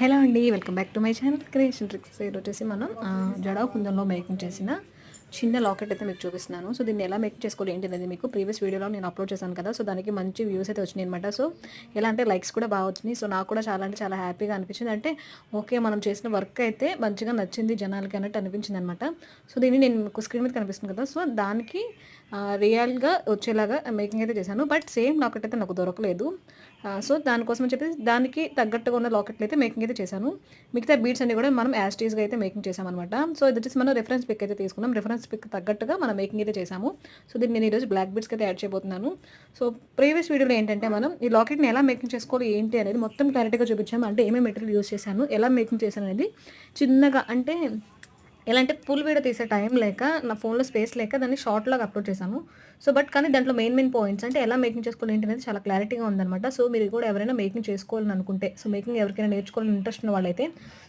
Hello అండి welcome back to my channel creation tricks. ఈరోజు వచ్చేసి మనం జడా కుందంలో మేకింగ్ చేసిన చిన్న లాకెట్ అయితే మీకు చూపిస్తున్నాను. సో దీన్ని ఎలా మేక్ చేసుకోవాలి ఏంటి అనేది మీకు ప్రీవియస్ వీడియోలో నేను అప్లోడ్ చేశాను కదా. సో దానికి మంచి వ్యూస్ అయితే వచ్చినాయి అనమాట సో ఎలా అంటే లైక్స్ కూడా బాగా వచ్చినాయి. సో నాకు కూడా చాలా అంటే చాలా హ్యాపీగా అనిపించింది. అంటే ఓకే మనం చేసిన వర్క్ అయితే మంచిగా నచ్చింది జనాలకి అన్నట్టు అనిపించింది అనమాట సో దీన్ని నేను మీకు స్క్రీన్ మీద కనిపిస్తుంది కదా. సో దానికి రియల్గా వచ్చేలాగా మేకింగ్ అయితే చేశాను. బట్ సేమ్ లాకెట్ అయితే నాకు దొరకలేదు. సో దానికోసం అని చెప్పి దానికి తగ్గట్టుగా ఉన్న లాకెట్లు అయితే మేకింగ్ అయితే చేశాను. మిగతా బీట్స్ అన్ని కూడా మనం యాస్టీస్గా అయితే మేకింగ్ చేసామన్నమాట సో ఇది వచ్చేసి మనం రెఫరెన్స్ పిక్ అయితే తీసుకున్నాం. రిఫరెన్స్ పిక్ తగ్గట్టుగా మనం మేకింగ్ అయితే చేసాము సో దీన్ని నేను ఈరోజు బ్లాక్ బీట్స్కి అయితే యాడ్ చేయబోతున్నాను. సో ప్రీవియస్ వీడియోలో ఏంటంటే మనం ఈ లాకెట్ని ఎలా మేకింగ్ చేసుకోవాలి ఏంటి అనేది మొత్తం క్లారిటీగా చూపించాము. అంటే ఏమేమి మెటీరియల్ యూస్ చేశాను ఎలా మేకింగ్ చేశాను అనేది చిన్నగా అంటే ఎలా అంటే ఫుల్ వీడియో తీసే టైం లేక నా ఫోన్లో స్పేస్ లేక దాన్ని షార్ట్ లాగా అప్లోడ్ చేశాను. సో బట్ కానీ దాంట్లో మెయిన్ మెయిన్ పాయింట్స్ అంటే ఎలా మేకింగ్ చేసుకోవాలి ఏంటి అనేది చాలా క్లారిటీగా ఉందన్నమాట. సో మీరు కూడా ఎవరైనా మేకింగ్ చేసుకోవాలని అనుకుంటే సో మేకింగ్ ఎవరికైనా నేర్చుకోవాలని ఇంట్రెస్ట్ ఉన్న వాళ్ళైతే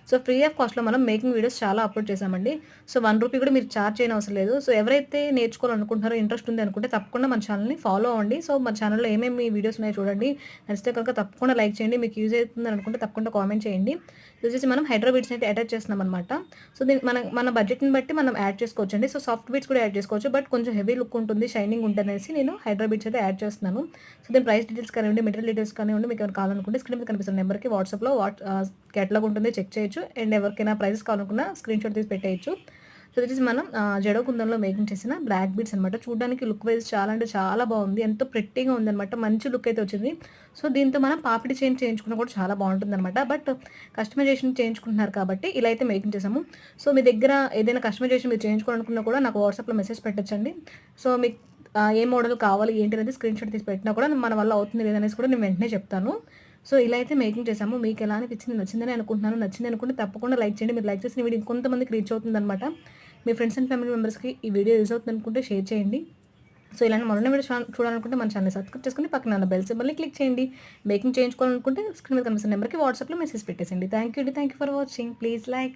సో ఫ్రీ ఆఫ్ కాస్ట్లో మనం మేకింగ్ వీడియోస్ చాలా అప్లోడ్ చేశామండి. సో వన్ రూపీ కూడా మీరు చార్జ్ చేయని అవసరం లేదు. సో ఎవరైతే నేర్చుకోవాలనుకుంటున్నారో ఇంట్రెస్ట్ ఉంది అనుకుంటే తప్పకుండా మన ఛానల్ని ఫాలో అవ్వండి. సో మన ఛానల్లో ఏమేమి వీడియోస్ ఉన్నాయో చూడండి. నచ్చితే కనుక తప్పకుండా లైక్ చేయండి. మీకు యూజ్ అవుతుంది అనుకుంటే తప్పకుండా కామెంట్ చేయండి. ఇది వచ్చేసి మనం హైదరాబాద్స్ అయితే అటాచ్ చేస్తున్నాం అనమాట సో దీని మన మన బడ్జెట్ని బట్టి మనం యాడ్ చేసుకోవచ్చు అండి సో సాఫ్ట్ బీట్స్ కూడా యాడ్ చేసుకోవచ్చు. బట్ కొంచెం హెవీ లుక్ ఉంటుంది షైనింగ్ ఉంటుందనేసి నేను హైదరాబాద్స్ అయితే యాడ్ చేస్తున్నాను. సో దీని ప్రైస్ డీటెయిల్స్ కానివ్వండి మెటీరియల్ డీటెయిల్స్ కానివ్వండి మీకు ఎవరు కావాలనుకుంటే స్క్రీన్ మీద కనిపిస్తున్న నెంబర్కి వాట్సాప్లో వాట్ కేటలాగ్ ఉంటుంది చెక్ చేయొచ్చు. అండ్ ఎవరికైనా ప్రైజెస్ కావాలనుకున్నా స్క్రీన్ షాట్ తీసి పెట్టేయచ్చు. సో దిట్ వచ్చేసి మనం ఆ, జడ కుందంలో మేకింగ్ చేసిన బ్లాక్ బీడ్స్ అనమాట చూడడానికి లుక్ వైజ్ చాలా అంటే చాలా బాగుంది. ఎంతో ప్రెట్టీగా ఉందనమాట మంచి లుక్ అయితే వచ్చింది. సో దీంతో మనం పాపిడి చేంజ్ చేయించుకున్నా కూడా చాలా బాగుంటుంది అనమాట బట్ కస్టమైజేషన్ చేయించుకుంటున్నారు కాబట్టి ఇలా అయితే మేకింగ్ చేసాము సో మీ దగ్గర ఏదైనా కస్టమైజేషన్ మీరు చేయించుకోవాలనుకున్నా కూడా నాకు వాట్సాప్లో మెసేజ్ పెట్టచ్చండి. సో మీకు ఏ మోడల్ కావాలి ఏంటి అనేది స్క్రీన్ షాట్ తీసి పెట్టినా కూడా మన వల్ల అవుతుంది లేదనేసి కూడా నేను వెంటనే చెప్తాను. సో ఇలా అయితే మేకింగ్ చేసాము మీకు ఎలా అనిపించింది నచ్చిందని అనుకుంటున్నాను. నచ్చింది అనుకుంటే తప్పకుండా లైక్ చేయండి. మీరు లైక్ చేసిన వీడియో ఇంకొంతమందికి రీచ్ అవుతుంది అనమాట మీ ఫ్రెండ్స్ అండ్ ఫ్యామిలీ మెంబర్స్కి ఈ వీడియో యూజ్ అవుతుంది అనుకుంటే షేర్ చేయండి. సో ఇలాంటి మరొన్న వీడియో చూడాలనుకుంటే మన ఛానల్ సబ్స్క్రైబ్ చేసుకుని పక్కన ఉన్న బెల్ సింబల్ని క్లిక్ చేయండి. మేకింగ్ చేయించుకోవాలనుకుంటే స్క్రీన్ మీద కనిపిస్తున్న నెంబర్కి వాట్సాప్లో message పెట్టేసండి thank you thank you for watching please like